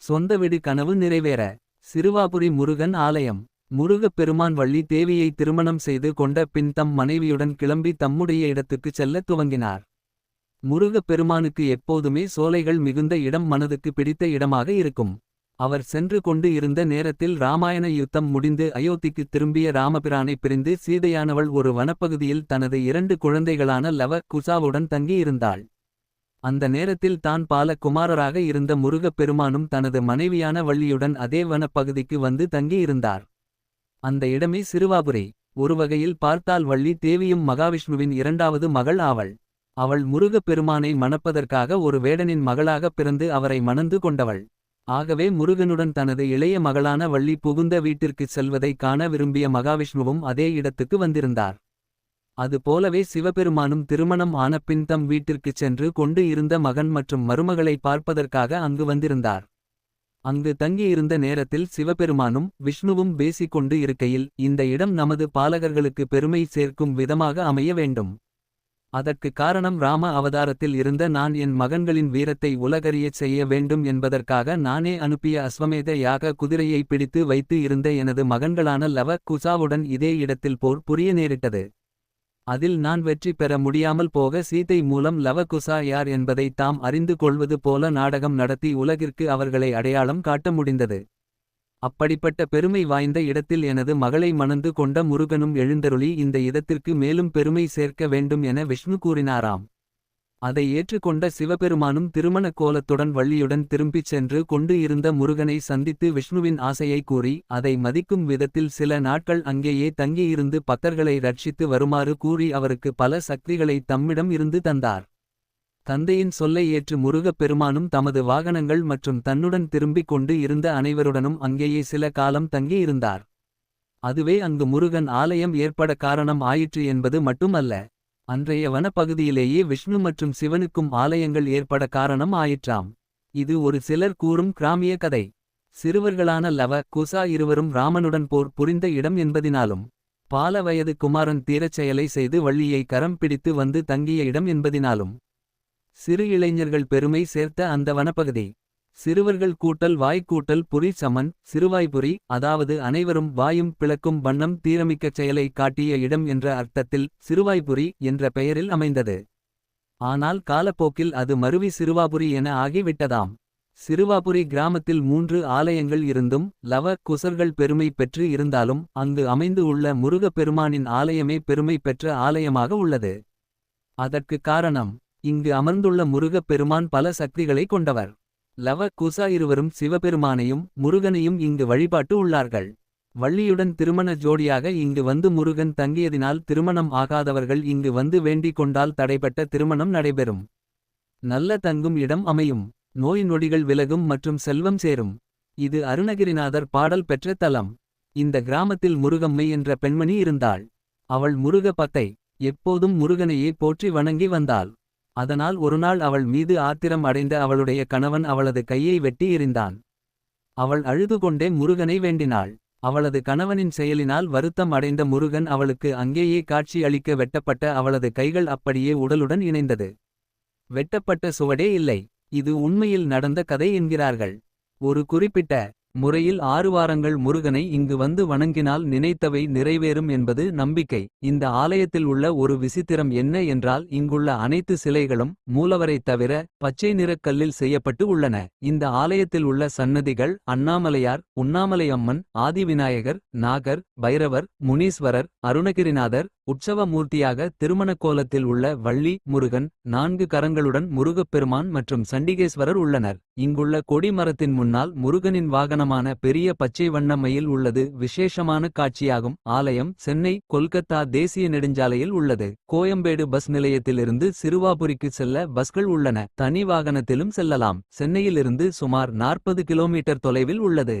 சொந்த வீடு கனவு நிறைவேற. சிறுவாபுரி முருகன் ஆலயம். முருகப் பெருமான் வள்ளி தேவியை திருமணம் செய்து கொண்ட பின் தம் மனைவியுடன் கிளம்பி தம்முடைய இடத்துக்குச் செல்லத் துவங்கினார். முருகப் பெருமானுக்கு எப்போதுமே சோலைகள் மிகுந்த இடம் மனதுக்கு பிடித்த இடமாக இருக்கும். அவர் சென்று கொண்டு இருந்த நேரத்தில் ராமாயண யுத்தம் முடிந்து அயோத்திக்கு திரும்பிய ராமபிரானை பிரிந்து சீதையானவள் ஒரு வனப்பகுதியில் தனது இரண்டு குழந்தைகளான லவ குசாவுடன் தங்கியிருந்தாள். அந்த நேரத்தில் தான் பால குமாரராக இருந்த முருகப் பெருமானும் தனது மனைவியான வள்ளியுடன் அதே வனப்பகுதிக்கு வந்து தங்கியிருந்தார். அந்த இடமே சிறுவாபுரி. ஒருவகையில் பார்த்தால் வள்ளி தேவியும் மகாவிஷ்ணுவின் இரண்டாவது மகள் ஆவள் அவள் முருகப் பெருமானை மணப்பதற்காக ஒரு வேடனின் மகளாகப் பிறந்து அவரை மணந்து கொண்டவள். ஆகவே முருகனுடன் தனது இளைய மகளான வள்ளி புகுந்த வீட்டிற்குச் செல்வதைக் காண விரும்பிய மகாவிஷ்ணுவும் அதே இடத்துக்கு வந்திருந்தார். அது போலவே சிவபெருமானும் திருமணம் ஆனபின் தம் வீட்டிற்குச் சென்று கொண்டு இருந்த மகன் மற்றும் மருமகளை பார்ப்பதற்காக அங்கு வந்திருந்தார். அங்கு தங்கியிருந்த நேரத்தில் சிவபெருமானும் விஷ்ணுவும் பேசிக் கொண்டு இருக்கையில் இந்த இடம் நமது பாலகர்களுக்கு பெருமை சேர்க்கும் விதமாக அமைய வேண்டும். அதற்கு காரணம் ராம அவதாரத்தில் இருந்த நான் என் மகன்களின் வீரத்தை உலகறியச் செய்ய வேண்டும் என்பதற்காக நானே அனுப்பிய அஸ்வமேத யாக குதிரையை பிடித்து வைத்து இருந்த எனது மகன்களான லவ குசாவுடன் இதே இடத்தில் போர் புரிய நேரிட்டது. அதில் நான் வெற்றி பெற முடியாமல் போக சீதை மூலம் லவகுசா யார் என்பதை தாம் அறிந்து கொள்வது போல நாடகம் நடத்தி உலகிற்கு அவர்களை அடையாளம் காட்ட முடிந்தது. அப்படிப்பட்ட பெருமை வாய்ந்த இடத்தில் எனது மகளை மணந்து கொண்ட முருகனும் எழுந்தருளி இந்த இடத்திற்கு மேலும் பெருமை சேர்க்க வேண்டும் என விஷ்ணு கூறினாராம். அதை ஏற்றுக்கொண்ட சிவபெருமானும் திருமண கோலத்துடன் வள்ளியுடன் திரும்பிச் சென்று கொண்டு இருந்த முருகனை சந்தித்து விஷ்ணுவின் ஆசையை கூறி அதை மதிக்கும் விதத்தில் சில நாட்கள் அங்கேயே தங்கியிருந்து பக்தர்களை ரட்சித்து வருமாறு கூறி அவருக்கு பல சக்திகளை தம்மிடம் இருந்து தந்தார். தந்தையின் சொல்லை ஏற்று முருகப் பெருமானும் தமது வாகனங்கள் மற்றும் தன்னுடன் திரும்பிக் கொண்டு இருந்த அனைவருடனும் அங்கேயே சில காலம் தங்கியிருந்தார். அதுவே அங்கு முருகன் ஆலயம் ஏற்பட காரணம் ஆயிற்று என்பது மட்டுமல்ல. அன்றைய வனப்பகுதியிலேயே விஷ்ணு மற்றும் சிவனுக்கும் ஆலயங்கள் ஏற்பட காரணம் ஆயிற்றாம். இது ஒரு சிலர் கூறும் கிராமிய கதை. சிறுவர்களான லவ குசா இருவரும் ராமனுடன் போர் புரிந்த இடம் என்பதினாலும் பால வயது குமாரன் தீரச் செயலை செய்து வள்ளியை கரம் பிடித்து வந்து தங்கிய இடம் என்பதினாலும் சிறு இளைஞர்கள் பெருமை சேர்த்த அந்த வனப்பகுதி. சிறுவர்கள் கூட்டல் வாய் கூட்டல் புரி சமன் சிறுவாய்புரி அதாவது அனைவரும் வாயும் பிளக்கும் வண்ணம் தீரமிக்கச் செயலை காட்டிய இடம் என்ற அர்த்தத்தில் சிறுவாய்புரி என்ற பெயரில் அமைந்தது. ஆனால் காலப்போக்கில் அது மருவி சிறுவாபுரி என ஆகிவிட்டதாம். சிறுவாபுரி கிராமத்தில் மூன்று ஆலயங்கள் இருந்தும் லவ குசர்கள் பெருமை பெற்று இருந்தாலும் அங்கு அமைந்து உள்ள முருகப் பெருமானின் ஆலயமே பெருமை பெற்ற ஆலயமாக உள்ளது. அதற்கு காரணம் இங்கு அமர்ந்துள்ள முருகப் பெருமான் பல சக்திகளை கொண்டவர். லவ குசா இருவரும் சிவபெருமானையும் முருகனையும் இங்கு வழிபாட்டு உள்ளார்கள். வள்ளியுடன் திருமண ஜோடியாக இங்கு வந்து முருகன் தங்கியதினால் திருமணம் ஆகாதவர்கள் இங்கு வந்து வேண்டிக் கொண்டால் தடைப்பட்ட திருமணம் நடைபெறும். நல்ல தங்கும் இடம் அமையும். நோய் நொடிகள் விலகும் மற்றும் செல்வம் சேரும். இது அருணகிரிநாதர் பாடல் பெற்ற தலம். இந்த கிராமத்தில் முருகம்மை என்ற பெண்மணி இருந்தாள். அவள் முருக பத்தை எப்போதும் முருகனையே போற்றி வணங்கி வந்தாள். அதனால் ஒருநாள் அவள் மீது ஆத்திரம் அடைந்த அவளுடைய கணவன் அவளது கையை வெட்டி எறிந்தான். அவள் அழுது கொண்டே முருகனை வேண்டினாள். அவளது கணவனின் செயலினால் வருத்தம் அடைந்த முருகன் அவளுக்கு அங்கேயே காட்சி அளிக்க வெட்டப்பட்ட அவளது கைகள் அப்படியே உடலுடன் இணைந்தது. வெட்டப்பட்ட சுவடே இல்லை. இது உண்மையில் நடந்த கதை என்கிறார்கள். ஒரு குறிப்பிட்ட முறையில் ஆறு வாரங்கள் முருகனை இங்கு வந்து வணங்கினால் நினைத்தவை நிறைவேறும் என்பது நம்பிக்கை. இந்த ஆலயத்தில் உள்ள ஒரு விசித்திரம் என்ன என்றால் இங்குள்ள அனைத்து சிலைகளும் மூலவரைத் தவிர பச்சை நிறக் கல்லில் செய்யப்பட்டு உள்ளன. இந்த ஆலயத்தில் உள்ள சன்னதிகள் அண்ணாமலையார் உண்ணாமலையம்மன் ஆதிவிநாயகர் நாகர் பைரவர் முனீஸ்வரர் அருணகிரிநாதர் உற்சவ மூர்த்தியாக திருமண கோலத்தில் உள்ள வள்ளி முருகன் நான்கு கரங்களுடன் முருகப்பெருமான் மற்றும் சண்டிகேஸ்வரர் உள்ளனர். இங்குள்ள கொடி மரத்தின் முன்னால் முருகனின் வாகனமான பெரிய பச்சை வண்ண மயில் உள்ளது. விசேஷமான காட்சியாகும் ஆலயம் சென்னை கொல்கத்தா தேசிய நெடுஞ்சாலையில் உள்ளது. கோயம்பேடு பஸ் நிலையத்திலிருந்து சிறுவாபுரிக்கு செல்ல பஸ்கள் உள்ளன. தனி வாகனத்திலும் செல்லலாம். சென்னையிலிருந்து சுமார் நாற்பது கிலோமீட்டர் தொலைவில் உள்ளது.